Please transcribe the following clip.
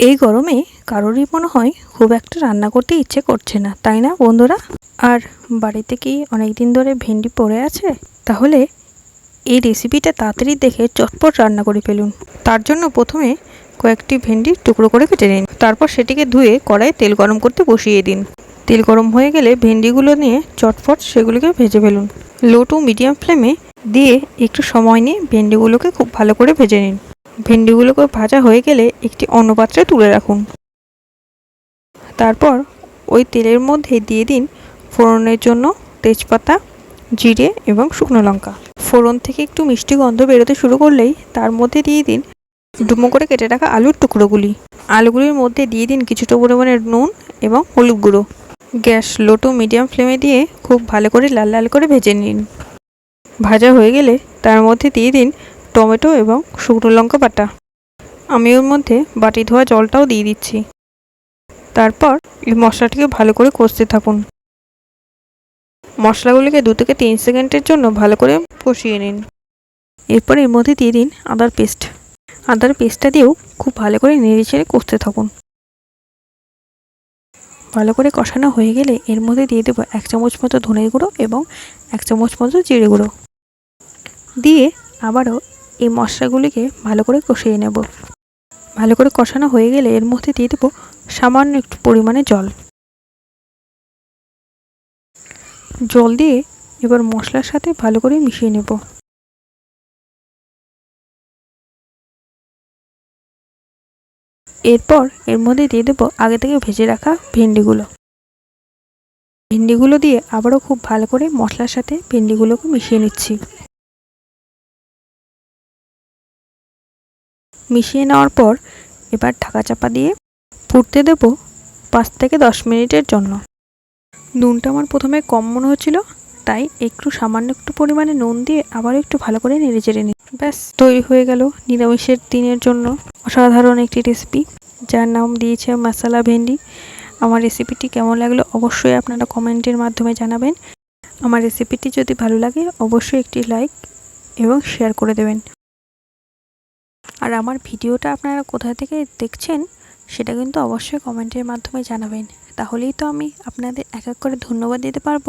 এই গরমে কারোরই মনে হয় খুব একটা রান্না করতে ইচ্ছে করছে না, তাই না বন্ধুরা? আর বাড়িতে কি অনেক দিন ধরে ভেন্ডি পড়ে আছে? তাহলে এই রেসিপিটা তাড়াতাড়ি দেখে চটপট রান্না করে ফেলুন। তার জন্য প্রথমে কয়েকটি ভেন্ডি টুকরো করে কেটে নিন। তারপর সেটিকে ধুয়ে কড়াই তেল গরম করতে বসিয়ে দিন। তেল গরম হয়ে গেলে ভেন্ডিগুলো নিয়ে চটপট সেগুলোকে ভেজে ফেলুন। লো টু মিডিয়াম ফ্লেমে দিয়ে একটু সময় নিয়ে ভেন্ডিগুলোকে খুব ভালো করে ভেজে নিন। ভেন্ডিগুলোকে ভাজা হয়ে গেলে একটি অন্য পাত্রে তুলে রাখুন। তারপর ওই তেলের মধ্যে দিয়ে দিন ফোড়নের জন্য তেজপাতা, জিরে এবং শুকনো লঙ্কা। ফোড়ন থেকে একটু মিষ্টি গন্ধ বেরোতে শুরু করলেই তার মধ্যে দিয়ে দিন ডুমো করে কেটে রাখা আলুর টুকরোগুলি। আলুগুলির মধ্যে দিয়ে দিন কিছুটা পরিমাণে নুন এবং হলুদ গুঁড়ো। গ্যাস লো টু মিডিয়াম ফ্লেমে দিয়ে খুব ভালো করে লাল লাল করে ভেজে নিন। ভাজা হয়ে গেলে তার মধ্যে দিয়ে দিন টমেটো এবং শুকনো লঙ্কা বাটা। আমি ওর মধ্যে বাটি ধোয়া জলটাও দিয়ে দিচ্ছি। তারপর এই মশলাটিকে ভালো করে কষতে থাকুন। মশলাগুলিকে দু থেকে তিন সেকেন্ডের জন্য ভালো করে কষিয়ে নিন। এরপর এর মধ্যে দিয়ে দিন আদার পেস্ট। আদার পেস্টটা দিয়েও খুব ভালো করে নেড়ে ছেড়ে কষতে থাকুন। ভালো করে কষানো হয়ে গেলে এর মধ্যে দিয়ে দেবো এক চামচ মতো ধনের গুঁড়ো এবং এক চামচ মতো জিরে গুঁড়ো। দিয়ে আবারও এই মশলাগুলিকে ভালো করে কষিয়ে নেব। ভালো করে কষানো হয়ে গেলে এর মধ্যে দিয়ে দেবো সামান্য একটু পরিমাণে জল। জল দিয়ে এবার মশলার সাথে ভালো করে মিশিয়ে নেব। এরপর এর মধ্যে দিয়ে দেবো আগে থেকে ভেজে রাখা ভেন্ডিগুলো। ভেন্ডিগুলো দিয়ে আবারও খুব ভালো করে মশলার সাথে ভেন্ডিগুলোকে মিশিয়ে নিচ্ছি। মিশিয়ে নেওয়ার পর এবার ঢাকা চাপা দিয়ে ফুটতে দেব পাঁচ থেকে দশ মিনিটের জন্য। নুনটা আমার প্রথমে কম মনে হচ্ছিল, তাই একটু সামান্য একটু পরিমাণে নুন দিয়ে আবার একটু ভালো করে নেড়ে চেড়ে নিই। ব্যাস, তৈরি হয়ে গেল নিরামিষের দিনের জন্য অসাধারণ একটি রেসিপি যার নাম দিয়েছে মশালা ভেন্ডি। আমার রেসিপিটি কেমন লাগল অবশ্যই আপনারা কমেন্টের মাধ্যমে জানাবেন। আমার রেসিপিটি যদি ভালো লাগে, অবশ্যই একটি লাইক এবং শেয়ার করে দেবেন। আর আমার ভিডিওটা আপনারা কোথা থেকে দেখছেন, সেটা কিন্তু অবশ্যই কমেন্টের মাধ্যমে জানাবেন। তাহলেই তো আমি আপনাদের এক এক করে ধন্যবাদ দিতে পারব।